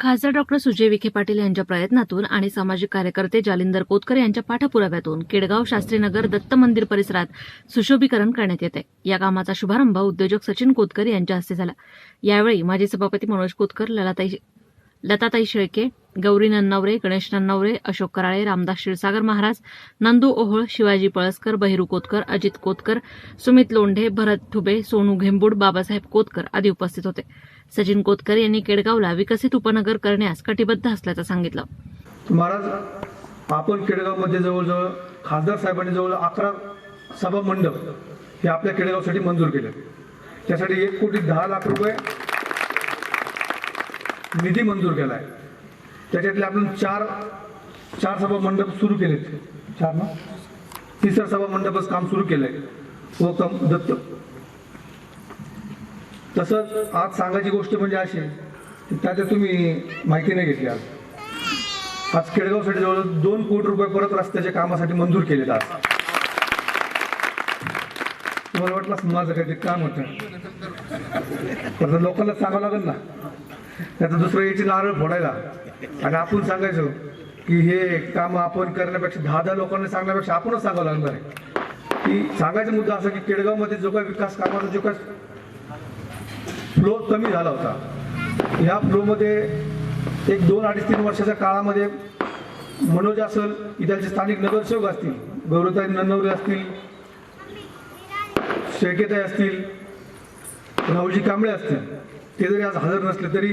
खासदार डॉक्टर सुजय विखे पाटील यांच्या प्रयत्नातून आणि सामाजिक कार्यकर्ते जालिंदर कोतकर यांच्या पाठपुराव्यातून केडगाव शास्त्रीनगर दत्त मंदिर परिसरात सुशोभीकरण करण्यात येते. या कामाचा शुभारंभ उद्योजक सचिन कोतकर यांच्या हस्ते झाला. यावेळी माजी सभापती मनोज कोतकर ललाताई लताताई शेळके गौरी नन्नवरे गणेश नन्नवरे अशोक कराळे रामदास क्षीरसागर महाराज नंदू ओहोळ शिवाजी पळसकर बहिरू कोतकर अजित कोतकर सुमित लोंढे भरत ठुबे सोनू घेंबूड बाबासाहेब कोतकर आदी उपस्थित होते. सचिन कोतकर यांनी केडगावला विकसित उपनगर करण्यास कटिबद्ध असल्याचं सांगितलं. महाराज आपण केडगावमध्ये जवळजवळ खासदार साहेबांनी जवळ अकरा सभा मंडप हे आपल्या केडगावसाठी मंजूर केले त्यासाठी एक कोटी दहा लाख रुपये निधी मंजूर केला आहे त्याच्यातले आपण चार चार सभा मंडप सुरू केलेत. चार ना? तिसरा सभा मंडपच काम सुरू केलंय. व कम दत्त. तसंच आज सांगायची गोष्ट म्हणजे अशी की त्याच्यात तुम्ही माहिती नाही घेतली आज. आज केळगावसाठी जवळ दोन कोटी रुपये परत रस्त्याच्या कामासाठी मंजूर केलेत आज. तुम्हाला वाटलं माझं काहीतरी काम होतं. पण लोकांना सांगावं लागेल ना? त्याचं दुसरं याची नारळ फोडायला. आणि आपण सांगायचो की हे काम आपण करण्यापेक्षा दहा दहा लोकांना सांगण्यापेक्षा आपणच सांगावं लागणार आहे. की सांगायचा मुद्दा असा की केडगावमध्ये जो काही विकास कामाचा जो काही फ्लो कमी झाला होता ह्या फ्लोमध्ये एक दोन अडीच तीन वर्षाच्या काळामध्ये मनोज असेल इथलचे स्थानिक नगरसेवक असतील गौरवताई नन्नवरे असतील शेकेताई असतील राहुजी कांबळे असतील ते जरी आज हजर नसले तरी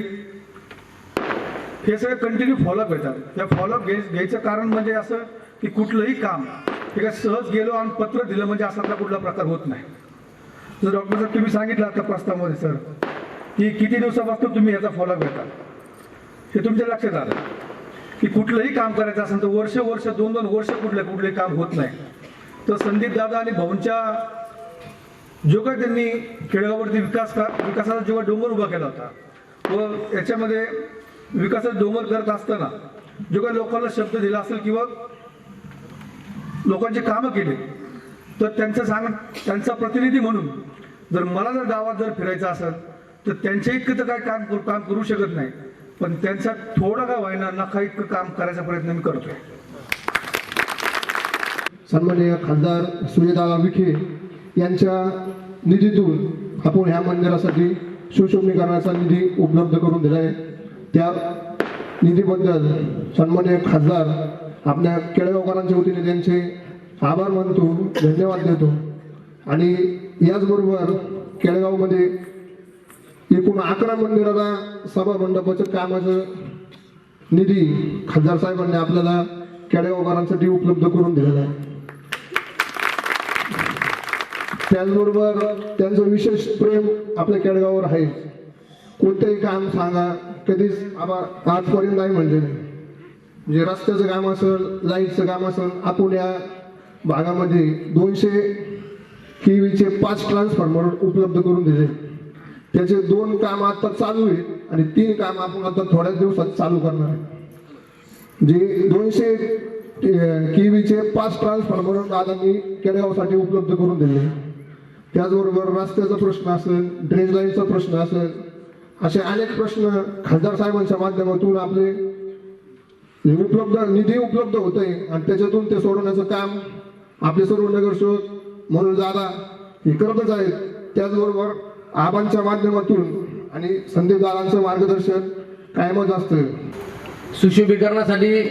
हे सगळे कंटिन्यू फॉलोअप घेतात. या फॉलोअप घ्याय घ्यायचं कारण म्हणजे असं की कुठलंही काम हे काय सहज गेलो आणि पत्र दिलं म्हणजे असातला कुठला प्रकार होत नाही. जर डॉक्टर साहेब तुम्ही सांगितलं आता प्रस्तावामध्ये सर की किती दिवसापासून तुम्ही याचा फॉलोअप घेता? हे तुमच्या लक्षात आलं. की कुठलंही काम करायचं असेल तर वर्ष वर्ष दोन दोन वर्ष कुठले कुठले काम होत नाही. तर संदीप दादा आणि भाऊंच्या जो काही त्यांनी खेडेगाववरती विकास का विकासाचा जेव्हा डोंगर उभा केला होता व याच्यामध्ये विकासाचा डोंगर करत असताना जो काही लोकांना शब्द दिला असेल किंवा लोकांची कामं केली तर त्यांचं सांग त्यांचा प्रतिनिधी म्हणून जर मला जर गावात जर फिरायचं असेल तर त्यांच्या इतकं तर काय काम करू- काम करू शकत नाही पण त्यांचा थोडा का व्हायना नका इतकं काम करायचा प्रयत्न मी करतोय. सन्माननीय खासदार सुनीता विखे यांच्या निधीतून आपण ह्या मंदिरासाठी सुशोभणीकरणाचा निधी उपलब्ध करून दिला आहे त्या निधीबद्दल सन्मान्य खासदार आपल्या केळगावकरांच्या वतीने त्यांचे आभार मानतो धन्यवाद देतो. आणि याचबरोबर केळगावमध्ये एकूण अकरा मंदिराला सभा मंडपाचं कामाचं निधी खासदार साहेबांनी आपल्याला केळगावकरांसाठी उपलब्ध करून दिलेला आहे. त्याचबरोबर त्यांचं विशेष प्रेम आपल्या केडगावर आहे. कोणतंही काम सांगा कधीच आबा आजपर्यंत नाही म्हणले नाही म्हणजे रस्त्याचं काम असेल लाईटचं काम असेल आपण या भागामध्ये दोनशे किवीचे पाच ट्रान्सफॉर्मर उपलब्ध करून दिले. त्याचे दोन काम आता चालू आहेत आणि तीन काम आपण आता थोड्याच दिवसात चालू करणार आहे. जे दोनशे किवीचे पाच ट्रान्सफॉर्मर दादांनी केडगावसाठी उपलब्ध करून दिले. त्याचबरोबर रस्त्याचा प्रश्न असेल ड्रेन लाईनचा प्रश्न असेल असे अनेक प्रश्न खासदार साहेबांच्या माध्यमातून आपले उपलब्ध निधी उपलब्ध होत आहे आणि त्याच्यातून ते सोडवण्याचं काम आपले सर्व नगरसेवक म्हणून दादा हे करतच आहेत. त्याचबरोबर आबांच्या माध्यमातून आणि संदीप दादांचं मार्गदर्शन कायमच असतं सुशोभीकरणासाठी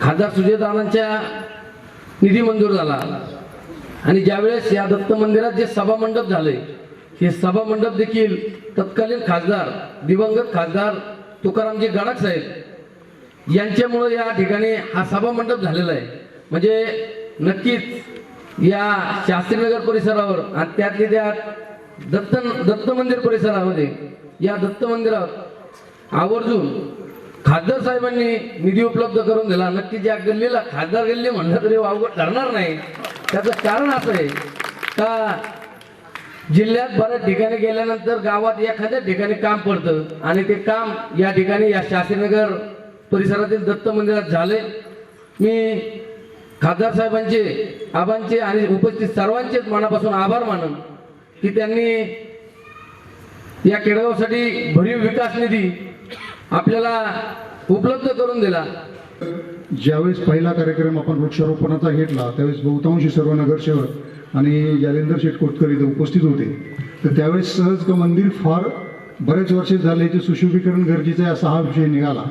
खासदार सुजयदादांच्या निधी मंजूर झाला. आणि ज्यावेळेस या दत्त मंदिरात जे सभा मंडप झाले हे सभा मंडप देखील तत्कालीन खासदार दिवंगत खासदार तुकारामजी गडाख साहेब यांच्यामुळं या ठिकाणी हा सभा मंडप झालेला आहे. म्हणजे नक्कीच या शास्त्रीनगर परिसरावर आणि त्यातल्या त्यात दत्त दत्त मंदिर परिसरामध्ये या दत्त मंदिरावर आवर्जून खासदार साहेबांनी निधी उपलब्ध करून दिला. नक्कीच या गल्लीला खासदार गल्ली म्हणलं तरी अवघड ठरणार नाही. त्याचं कारण असं आहे का जिल्ह्यात बऱ्याच ठिकाणी गेल्यानंतर गावात एखाद्या ठिकाणी काम पडतं आणि ते काम या ठिकाणी या शास्त्रीनगर परिसरातील दत्त मंदिरात झाले मी खासदार साहेबांचे आबांचे आणि उपस्थित सर्वांचेच मनापासून आभार मानन की त्यांनी या केळगावसाठी भरीव विकास निधी आपल्याला उपलब्ध करून दिला. ज्यावेळेस पहिला कार्यक्रम आपण वृक्षारोपणाचा घेतला त्यावेळेस बहुतांशी सर्व नगरसेवक आणि जालेंदर शेठ कोतकर इथे उपस्थित होते. तर त्यावेळेस सहज मंदिर फार बरेच वर्षे झाले जे सुशोभीकरण गरजेचं आहे असा हा विषय निघाला.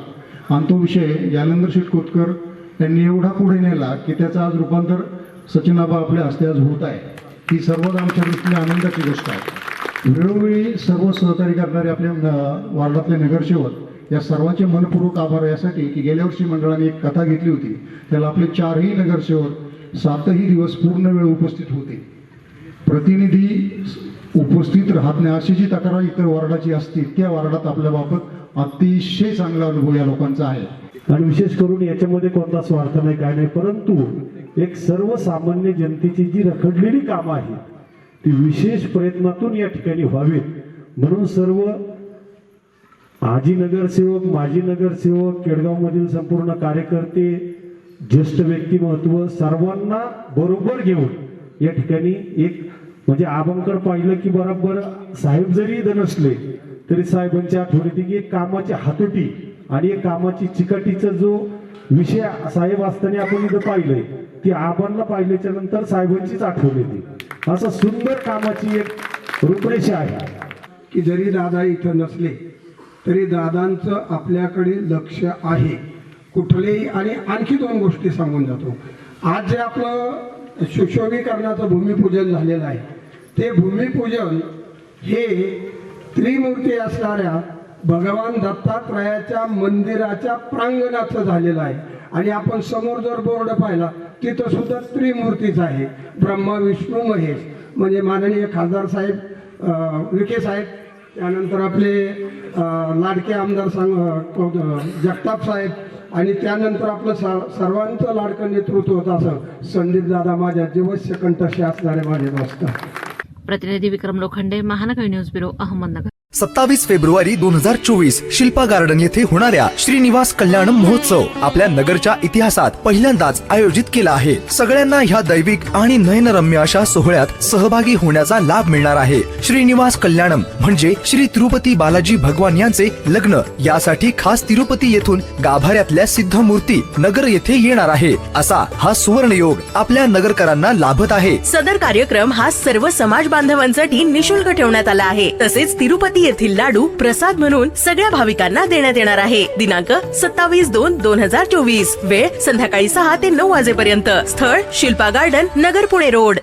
आणि तो विषय जालेंदर शेठ यांनी एवढा पुढे नेला की त्याचं आज रूपांतर सचिनाबा आपल्या हस्ते आज होत आहे. ही सर्वात आमच्या दृष्टीने आनंदाची गोष्ट आहे. वेळोवेळी सर्व सहकार्य करणारे आपल्या वार्डातले नगरसेवक या सर्वांचे मनपूर्वक आभार यासाठी की गेल्या वर्षी मंडळाने एक कथा घेतली होती. त्याला आपले चारही नगरसेवक सातही दिवस पूर्ण वेळ उपस्थित होते. प्रतिनिधी उपस्थित राहत नाही. अशी जी तक्रार इतर वार्डाची असते त्या वार्डात आपल्याबाबत अतिशय चांगला अनुभव या लोकांचा आहे. आणि विशेष करून याच्यामध्ये कोणता स्वार्थ नाही काय नाही परंतु एक सर्वसामान्य जनतेची जी रखडलेली कामं आहेत ती विशेष प्रयत्नातून या ठिकाणी व्हावीत. म्हणून सर्व आजी नगरसेवक माजी नगरसेवक केडगावमधील संपूर्ण कार्यकर्ते ज्येष्ठ व्यक्तिमत्व सर्वांना बरोबर घेऊन या ठिकाणी एक म्हणजे आबंकर पाहिलं की बरोबर साहेब जरी इथं नसले तरी साहेबांच्या आठवण की एक कामाची हातोटी आणि एक कामाची चिकाटीचा जो विषय साहेब असताना आपण इथं पाहिलंय ती आबांना पाहिल्याच्या नंतर साहेबांचीच आठवण येते. असं सुंदर कामाची एक रूपरेषा आहे. की जरी दादा इथं नसले तरी दादांचं आपल्याकडे लक्ष आहे. कुठलेही आणि आणखी दोन गोष्टी सांगून जातो. आज जे आपलं सुशोभीकरणाचं भूमिपूजन झालेलं आहे ते भूमिपूजन हे त्रिमूर्ती असणाऱ्या भगवान दत्तात्रयाच्या मंदिराच्या प्रांगणाचं झालेलं आहे. आणि आपण समोर जर बोर्ड पाहिला तिथं सुद्धा त्रिमूर्तीच आहे. ब्रह्मा विष्णू महेश. म्हणजे माननीय खासदार साहेब विखे साहेब त्यानंतर आपले लाडके आमदार सांग जगताप साहेब आणि त्यानंतर आपलं स- सर्वांचं लाडकं नेतृत्व होतं असं. संदीप दादा माझ्या जीवस्य कंठशी असणारे माझे दोस्त. प्रतिनिधी विक्रम लोखंडे महानगर न्यूज ब्युरो अहमदनगर. सत्तावीस फेब्रुवारी दोन हजार चोवीस शिल्पा गार्डन येथे होणाऱ्या श्रीनिवास कल्याण महोत्सव आपल्या नगरच्या इतिहासात पहिल्यांदाच आयोजित केला आहे. सगळ्यांना ह्या दैविक आणि नयनरम्य अशा सोहळ्यात सहभागी होण्याचा लाभ मिळणार आहे. श्रीनिवास कल्याणम म्हणजे श्री तिरुपती बालाजी भगवान यांचे लग्न. यासाठी खास तिरुपती येथून गाभाऱ्यातल्या सिद्ध मूर्ती नगर येथे येणार आहे. असा हा सुवर्ण योग आपल्या नगरकरांना लाभत आहे. सदर कार्यक्रम हा सर्व समाज बांधवांसाठी निशुल्क ठेवण्यात आला आहे. तसेच तिरुपती येथील लाडू प्रसाद म्हणून सगळ्या भाविकांना देण्यात येणार आहे. दिनांक सत्तावीस दोन दोन हजार चोवीस. वेळ संध्याकाळी सहा ते नऊ वाजेपर्यंत. स्थळ शिल्पा गार्डन नगर पुणे रोड.